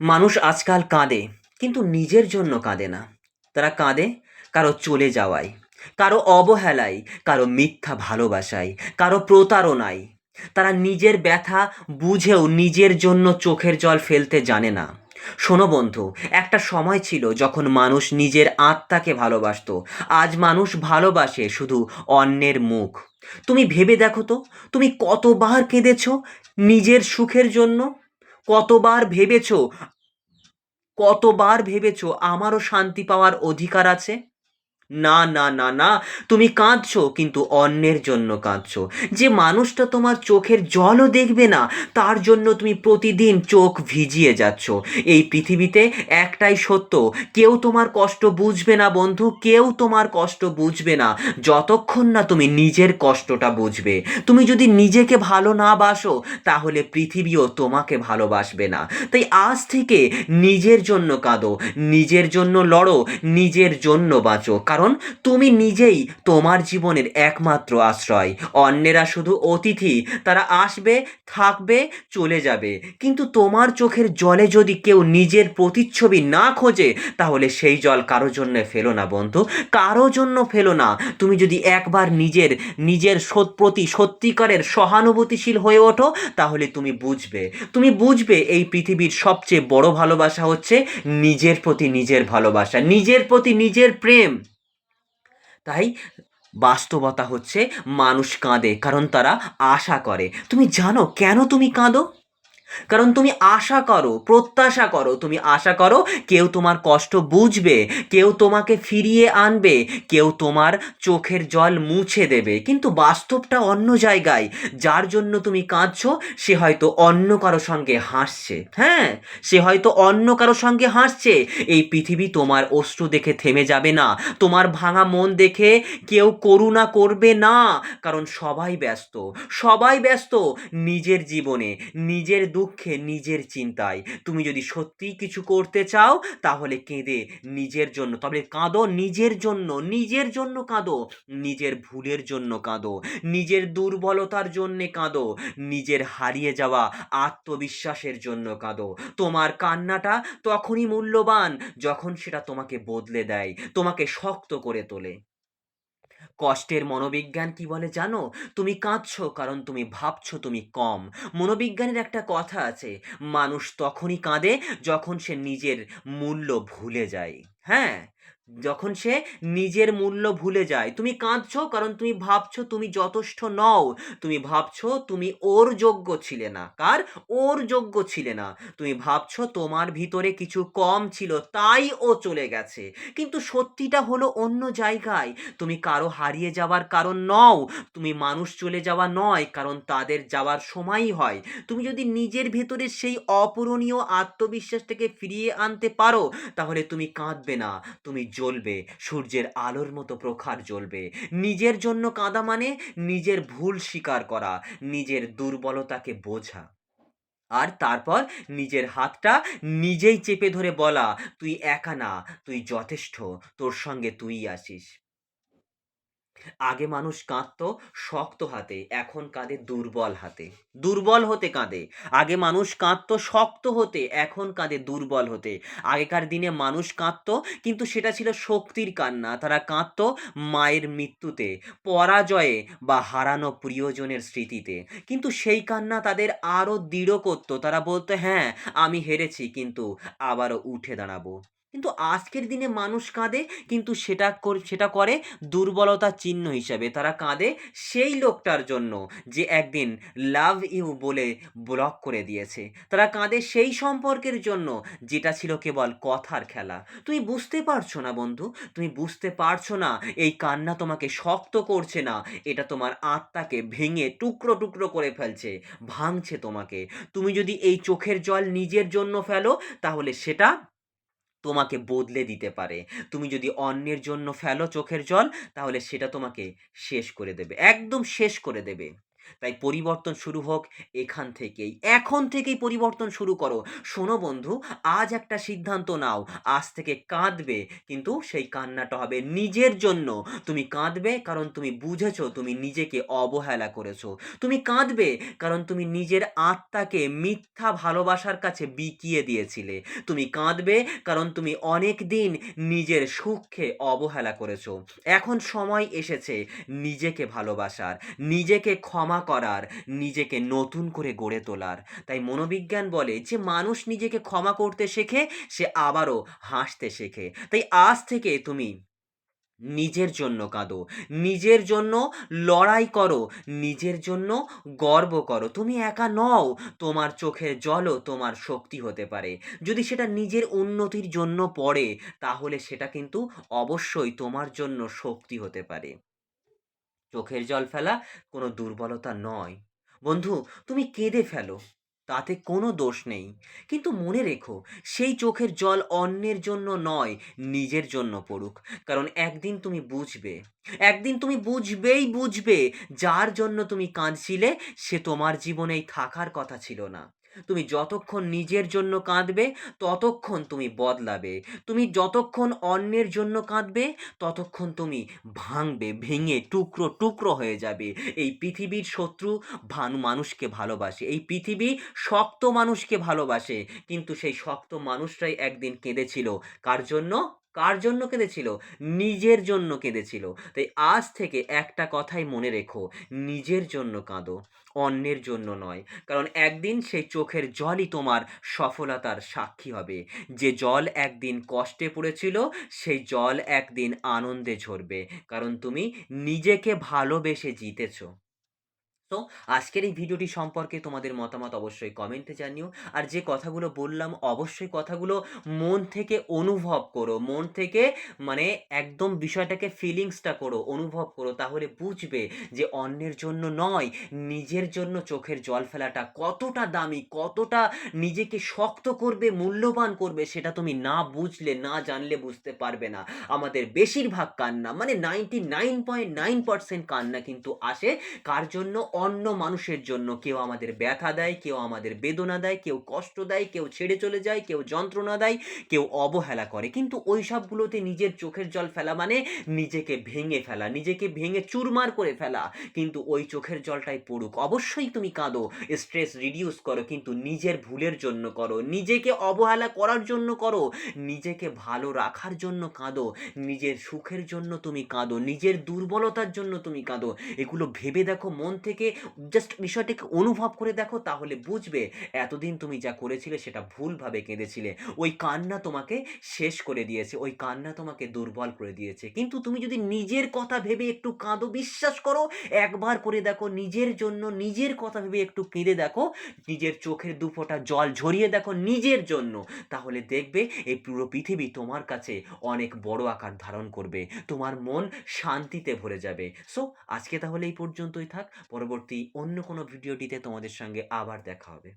মানুষ আজকাল কাঁদে, কিন্তু নিজের জন্য কাঁদে না। তারা কাঁদে কারও চলে যাওয়ায়, কারও অবহেলায়, কারও মিথ্যা ভালোবাসায়, কারও প্রতারণায়। তারা নিজের ব্যথা বুঝেও নিজের জন্য চোখের জল ফেলতে জানে না। শোনো বন্ধু, একটা সময় ছিল যখন মানুষ নিজের আত্মাকে ভালোবাসতো। আজ মানুষ ভালোবাসে শুধু অন্যের মুখ। তুমি ভেবে দেখো তো, তুমি কতবার কেঁদেছ নিজের সুখের জন্য? কতবার ভেবেছ? কতবার ভেবেছ আমারও শান্তি পাওয়ার অধিকার আছে? না না না না, তুমি কাঁদছো, কিন্তু অন্যের জন্য কাঁদছো। যে মানুষটা তোমার চোখের জলও দেখবে না, তার জন্য তুমি প্রতিদিন চোখ ভিজিয়ে যাচ্ছ। এই পৃথিবীতে একটাই সত্য, কেউ তোমার কষ্ট বুঝবে না বন্ধু, কেউ তোমার কষ্ট বুঝবে না। যতক্ষণ না তুমি নিজের কষ্টটা বুঝবে। তুমি যদি নিজেকে ভালো না বাসো, তাহলে পৃথিবীও তোমাকে ভালোবাসবে না। তাই আজ থেকে নিজের জন্য কাঁদো, নিজের জন্য লড়ো, নিজের জন্য বাঁচো। কারণ তুমি নিজেই তোমার জীবনের একমাত্র আশ্রয়। অন্যেরা শুধু অতিথি, তারা আসবে, থাকবে, চলে যাবে। কিন্তু তোমার চোখের জলে যদি কেউ নিজের প্রতিচ্ছবি না খোঁজে, তাহলে সেই জল কারও জন্য ফেলো না বন্ধু। কারও জন্য ফেলো না। তুমি যদি একবার নিজের নিজের প্রতি সত্যিকারের সহানুভূতিশীল হয়ে ওঠো, তাহলে তুমি বুঝবে। তুমি বুঝবে এই পৃথিবীর সবচেয়ে বড় ভালোবাসা হচ্ছে নিজের প্রতি নিজের ভালোবাসা, নিজের প্রতি নিজের প্রেম। তাই বাস্তবতা হচ্ছে মানুষ কাঁদে কারণ তারা আশা করে। তুমি জানো কেন তুমি কাঁদো? কারণ তুমি আশা করো, প্রত্যাশা করো, তুমি আশা করো কেউ তোমার কষ্ট বুঝবে, কেউ তোমাকে ফিরিয়ে আনবে, কেউ তোমার চোখের জল মুছে দেবে। কিন্তু বাস্তবটা অন্য জায়গায়, যার জন্য তুমি কাঁদছো, সে হয়তো অন্য কারও সঙ্গে হাসছে। হ্যাঁ সে হয়তো অন্য কারও সঙ্গে হাসছে। এই পৃথিবী তোমার অশ্রু দেখে থেমে যাবে না, তোমার ভাঙা মন দেখে কেউ করুণা করবে না। কারণ সবাই ব্যস্ত সবাই ব্যস্ত নিজের জীবনে, নিজের দুঃখে নিজের চিন্তায়। তুমি যদি সত্যিই কিছু করতে চাও, তাহলে কেঁদে নিজের জন্য, তবে কাঁদো নিজের জন্য নিজের জন্য কাঁদো, নিজের ভুলের জন্য কাঁদো, নিজের দুর্বলতার জন্যে কাঁদো, নিজের হারিয়ে যাওয়া আত্মবিশ্বাসের জন্য কাঁদো। তোমার কান্নাটা তখনই মূল্যবান যখন সেটা তোমাকে বদলে দেয়, তোমাকে শক্ত করে তোলে। কষ্টের মনোবিজ্ঞান কি বলে জানো? তুমি কাঁদছো কারণ তুমি ভাবছ তুমি কম। মনোবিজ্ঞানের একটা কথা আছে, মানুষ তখনই কাঁদে যখন সে নিজের মূল্য ভুলে যায়। হ্যাঁ? যখন সে নিজের মূল্য ভুলে যায়, তুমি কাঁদছো কারণ তুমি ভাবছ তুমি যথেষ্ট নও। তুমি ভাবছ তুমি ওর যোগ্য ছিলে না। কার? ওর যোগ্য ছিলে না। তুমি ভাবছ তোমার ভিতরে কিছু কম ছিল, তাই ও চলে গেছে। কিন্তু সত্যিটা হলো অন্য জায়গায়। তুমি কারও হারিয়ে যাওয়ার কারণ নও। তুমি মানুষ চলে যাওয়া নয়, কারণ তাদের যাওয়ার সময়ই হয়। তুমি যদি নিজের ভেতরে সেই অপূরণীয় আত্মবিশ্বাসটাকে ফিরিয়ে আনতে পারো, তাহলে তুমি কাঁদবে না। তুমি জ্বলবে, সূর্যের আলোর মতো প্রখার জ্বলবে। নিজের জন্য কাঁদা মানে নিজের ভুল স্বীকার করা, নিজের দুর্বলতাকে বোঝা। আর তারপর নিজের হাতটা নিজেই চেপে ধরে বলা, তুই একা না, তুই যথেষ্ট, তোর সঙ্গে তুই আছিস। আগে মানুষ কাঁদতো শক্ত হাতে, এখন কাঁদে দুর্বল হাতে। দুর্বল হতে কাঁদে। আগে মানুষ কাঁদতো শক্ত হতে, এখন কাঁদে দুর্বল হতে। আগেকার দিনে মানুষ কাঁদতো, কিন্তু সেটা ছিল শক্তির কান্না। তারা কাঁদতো মায়ের মৃত্যুতে, পরাজয়ে বা হারানো প্রিয়জনের স্মৃতিতে। কিন্তু সেই কান্না তাদের আরও দৃঢ় করতো। তারা বলতো হ্যাঁ আমি হেরেছি, কিন্তু আবারও উঠে দাঁড়াবো। কিন্তু আজকের দিনে মানুষ কাঁদে, কিন্তু সেটা সেটা করে দুর্বলতা চিহ্ন হিসাবে। তারা কাঁদে সেই লোকটার জন্য যে একদিন লাভ ইউ বলে ব্লক করে দিয়েছে। তারা কাঁদে সেই সম্পর্কের জন্য যেটা ছিল কেবল কথার খেলা। তুমি বুঝতে পারছ না বন্ধু, তুমি বুঝতে পারছ না এই কান্না তোমাকে শক্ত করছে না, এটা তোমার আত্মাকে ভেঙে টুকরো টুকরো করে ফেলছে, ভাঙছে তোমাকে। তুমি যদি এই চোখের জল নিজের জন্য ফেলো, তাহলে সেটা তোমাকে বদলে দিতে পারে। তুমি যদি অন্যের জন্য ফেলো চোখের জল, তাহলে সেটা তোমাকে শেষ করে দেবে। একদম শেষ করে দেবে। তাই পরিবর্তন শুরু হোক এখান থেকেই। এখন থেকেই পরিবর্তন শুরু করো। শোনো বন্ধু, আজ একটা সিদ্ধান্ত নাও। আজ থেকে কাঁদবে, কিন্তু সেই কান্নাটা হবে নিজের জন্য। তুমি কাঁদবে কারণ তুমি বুঝেছ তুমি নিজেকে অবহেলা করেছ। তুমি কাঁদবে কারণ তুমি নিজের আত্মাকে মিথ্যা ভালোবাসার কাছে বিকিয়ে দিয়েছিলে। তুমি কাঁদবে কারণ তুমি অনেক দিন নিজের সুখকে অবহেলা করেছ। এখন সময় এসেছে নিজেকে ভালোবাসার। নিজেকে ক্ষমা করার, নিজেকে নতুন করে গড়ে তোলার। তাই মনোবিজ্ঞান বলে যে মানুষ নিজেকে ক্ষমা করতে শেখে, সে আবারও হাসতে শেখে। তাই আজ থেকে তুমি নিজের জন্য কাঁদো, নিজের জন্য লড়াই করো, নিজের জন্য গর্ব করো। তুমি একা নও, তোমার চোখের জলও তোমার শক্তি হতে পারে। যদি সেটা নিজের উন্নতির জন্য পড়ে, তাহলে সেটা কিন্তু অবশ্যই তোমার জন্য শক্তি হতে পারে। চোখের জল ফেলা কোনো দুর্বলতা নয়। বন্ধু, তুমি কেঁদে ফেলো, তাতে কোনো দোষ নেই। কিন্তু মনে রেখো, সেই চোখের জল অন্যের জন্য নয়, নিজের জন্য পড়ুক। কারণ একদিন তুমি বুঝবে, একদিন তুমি বুঝবেই বুঝবে, যার জন্য তুমি কাঁদছিলে, সে তোমার জীবনেই থাকার কথা ছিল না। তুমি যতক্ষণ নিজের জন্য কাঁদবে, ততক্ষণ তুমি বদলাবে। তুমি যতক্ষণ অন্যের জন্য কাঁদবে, ততক্ষণ তুমি ভাঙবে, ভেঙে টুকরো টুকরো হয়ে যাবে। এই পৃথিবীর শত্রু ভানু মানুষকে ভালোবাসে, এই পৃথিবী শক্ত মানুষকে ভালোবাসে। কিন্তু সেই শক্ত মানুষটাই একদিন কেঁদেছিল। কার জন্য? কার জন্য কেঁদেছিল? নিজের জন্য কেঁদেছিল। তাই আজ থেকে একটা কথাই মনে রেখো, নিজের জন্য কাঁদো, অন্যের জন্য নয়। কারণ একদিন সেই চোখের জলই তোমার সফলতার সাক্ষী হবে। যে জল একদিন কষ্টে পড়েছিল, সেই জল একদিন আনন্দে ঝরবে। কারণ তুমি নিজেকে ভালোবেসে জিতেছো। তো আজকের এই ভিডিওটি সম্পর্কে তোমাদের মতামত অবশ্যই কমেন্টে জানিও। আর যে কথাগুলো বললাম, অবশ্যই কথাগুলো মন থেকে অনুভব করো। মন থেকে মানে একদম বিষয়টাকে ফিলিংসটা করো, অনুভব করো। তাহলে বুঝবে যে অন্যের জন্য নয়, নিজের জন্য চোখের জল ফেলাটা কতটা দামি, কতটা নিজেকে শক্ত করবে, মূল্যবান করবে, সেটা তুমি না বুঝলে, না জানলে বুঝতে পারবে না। আমাদের বেশিরভাগ কান্না মানে ninety nine point nine percent কান্না কিন্তু আসে কার জন্য অন্য মানুষের জন্য কেউ আমাদের ব্যথা দেয়, কেউ আমাদের বেদনা দেয়, কেউ কষ্ট দেয়, কেউ ছেড়ে চলে যায়, কেউ যন্ত্রণা দেয়, কেউ অবহেলা করে। কিন্তু ওই সবগুলোতে নিজের চোখের জল ফেলা মানে নিজেকে ভেঙে ফেলা, নিজেকে ভেঙে চুরমার করে ফেলা। কিন্তু ওই চোখের জলটাই পড়ুক। অবশ্যই তুমি কাঁদো স্ট্রেস রিডিউস করো, কিন্তু নিজের ভুলের জন্য করো, নিজেকে অবহেলা করার জন্য করো, নিজেকে ভালো রাখার জন্য কাঁদো, নিজের সুখের জন্য তুমি কাঁদো, নিজের দুর্বলতার জন্য তুমি কাঁদো। এগুলো ভেবে দেখো, মন থেকে জাস্ট বিষয়টিকে অনুভব করে দেখো, তাহলে বুঝবে এতদিন তুমি যা করেছিলে সেটা ভুলভাবে কেঁদেছিলে। ওই কান্না তোমাকে শেষ করে দিয়েছে, ওই কান্না তোমাকে দুর্বল করে দিয়েছে। কিন্তু তুমি যদি নিজের কথা ভেবে একটু কাঁদো, বিশ্বাস করো, একবার করে দেখো, নিজের জন্য নিজের কথা ভেবে একটু কেঁদে দেখো, নিজের চোখের দুফোঁটা জল ঝরিয়ে দেখো নিজের জন্য, তাহলে দেখবে এই পুরো পৃথিবী তোমার কাছে অনেক বড় আকার ধারণ করবে। তোমার মন শান্তিতে ভরে যাবে। সো আজকে তাহলে এই পর্যন্তই থাক। পরবর্তী অন্য কোনো ভিডিওটিতে তোমাদের সঙ্গে আবার দেখা হবে।